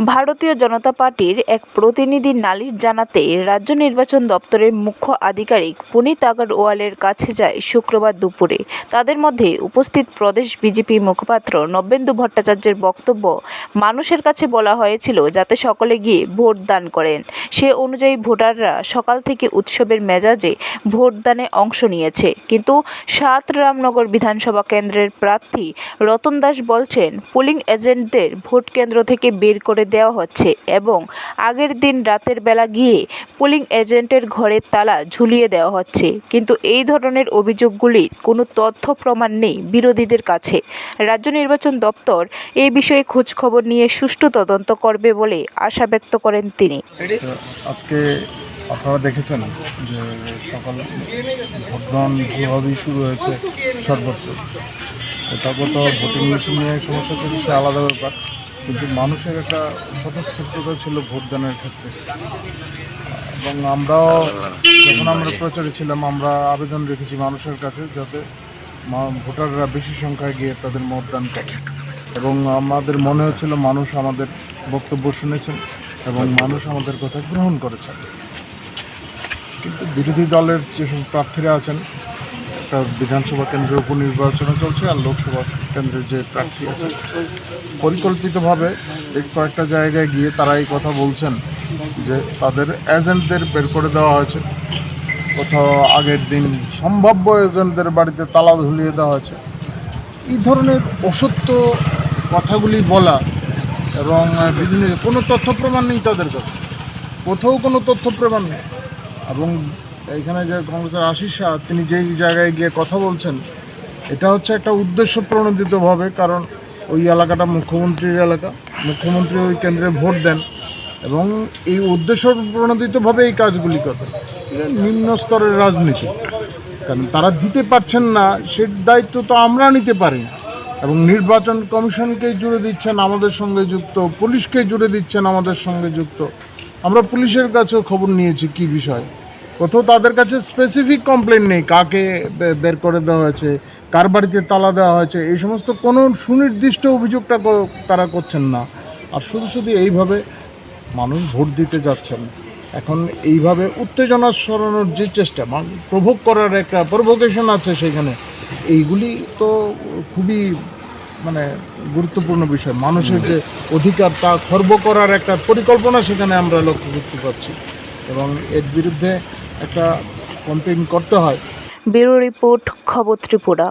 ভারতীয় জনতা পার্টির এক প্রতিনিধি নালিশ জানাতে রাজ্য নির্বাচন দপ্তরের মুখ্য আধিকারিক পুনিত আগরওয়ালের কাছে যায় শুক্রবার দুপুরে। তাদের মধ্যে উপস্থিত প্রদেশ বিজেপি মুখপাত্র নবেন্দু ভট্টাচার্যের বক্তব্য মানুষের কাছে বলা হয়েছিল যাতে সকলে গিয়ে ভোট দান করেন। সে অনুযায়ী ভোটাররা সকাল থেকে উৎসবের মেজাজে ভোটদানে অংশ নিয়েছে। কিন্তু সাত রামনগর বিধানসভা কেন্দ্রের প্রার্থী রতন দাস বলছেন, পোলিং এজেন্টদের ভোট কেন্দ্র থেকে বের করে দেওয়া হচ্ছে এবং আগের দিন রাতের বেলা গিয়ে পোলিং এজেন্টের ঘরের তালা ঝুলিয়ে দেওয়া হচ্ছে। কিন্তু এই ধরনের অভিযোগগুলির কোনো তথ্য প্রমাণ নেই বিরোধীদের কাছে। রাজ্য নির্বাচন দপ্তর এই বিষয়ে খোঁজখবর নিয়ে সুষ্ঠু তদন্ত করবে বলে আশা ব্যক্ত করেন তিনি। আজকে আপনারা দেখেছেন যে সকাল ভোটগ্রহণ ভালোভাবেই শুরু হয়েছে সর্বত্র। তারপর তো ভোটিং মেশিন নিয়ে সমস্যা ছিল সে আলাদা ব্যাপার। কিন্তু মানুষের একটা স্বতঃস্ফূর্ততা ছিল ভোটদানের ক্ষেত্রে। এবং আমরাও যখন আমরা প্রচারে ছিলাম, আমরা আবেদন রেখেছি মানুষের কাছে যাতে ভোটাররা বেশি সংখ্যায় গিয়ে তাদের মতদান করে। এবং আমাদের মনে হচ্ছিল মানুষ আমাদের বক্তব্য শুনেছেন এবং মানুষ আমাদের কথা গ্রহণ করেছেন। কিন্তু বিরোধী দলের যেসব প্রার্থীরা আছেন বিধানসভা কেন্দ্রের উপনির্বাচনে চলছে আর লোকসভা কেন্দ্রের যে প্রার্থী আছে। পরিকল্পিতভাবে এই কয়েকটা জায়গায় গিয়ে তারা এই কথা বলছেন যে তাদের এজেন্টদের বের করে দেওয়া হয়েছে। কোথাও আগের দিন সম্ভাব্য এজেন্টদের বাড়িতে তালা ঝুলিয়ে দেওয়া হয়েছে। এই ধরনের অসত্য কথাগুলি বলা এবং বিভিন্ন কোনো তথ্য প্রমাণ নেই তাদের কাছে। কোথাও কোনো তথ্য প্রমাণ নেই। এবং এখানে যে কংগ্রেসের আশিস শাহ, তিনি যেই জায়গায় গিয়ে কথা বলছেন, এটা হচ্ছে একটা উদ্দেশ্য প্রণোদিতভাবে কারণ ওই এলাকাটা মুখ্যমন্ত্রীর এলাকা। মুখ্যমন্ত্রী ওই কেন্দ্রে ভোট দেন এবং এই উদ্দেশ্য প্রণোদিতভাবে এই কাজগুলি করে নিম্ন স্তরের রাজনীতি। কারণ তারা দিতে পারছেন না, সে দায়িত্ব তো আমরা নিতে পারি এবং নির্বাচন কমিশনকেই জুড়ে দিচ্ছেন, আমাদের সঙ্গে যুক্ত পুলিশকে জুড়ে দিচ্ছেন, আমাদের সঙ্গে যুক্ত। আমরা পুলিশের কাছেও খবর নিয়েছি কি বিষয়। কোথাও তাদের কাছে স্পেসিফিক কমপ্লেন নেই কাকে বের করে দেওয়া হয়েছে, কার বাড়িতে তালা দেওয়া হয়েছে, এই সমস্ত কোনো সুনির্দিষ্ট অভিযোগটা তারা করছেন না। আর শুধু শুধু এইভাবে মানুষ ভোট দিতে যাচ্ছেন। এখন এইভাবে উত্তেজনা সরানোর যে চেষ্টা প্রভোগ করার একটা প্রভোকেশন আছে সেখানে, এইগুলি তো খুবই মানে গুরুত্বপূর্ণ বিষয়। মানুষের যে অধিকার, তা খর্ব করার একটা পরিকল্পনা সেখানে আমরা লক্ষ্য করতে পারছি এবং এর বিরুদ্ধে একটা কমপ্লেন করতে হয়। ব্যুরো রিপোর্ট খবর ত্রিপুরা।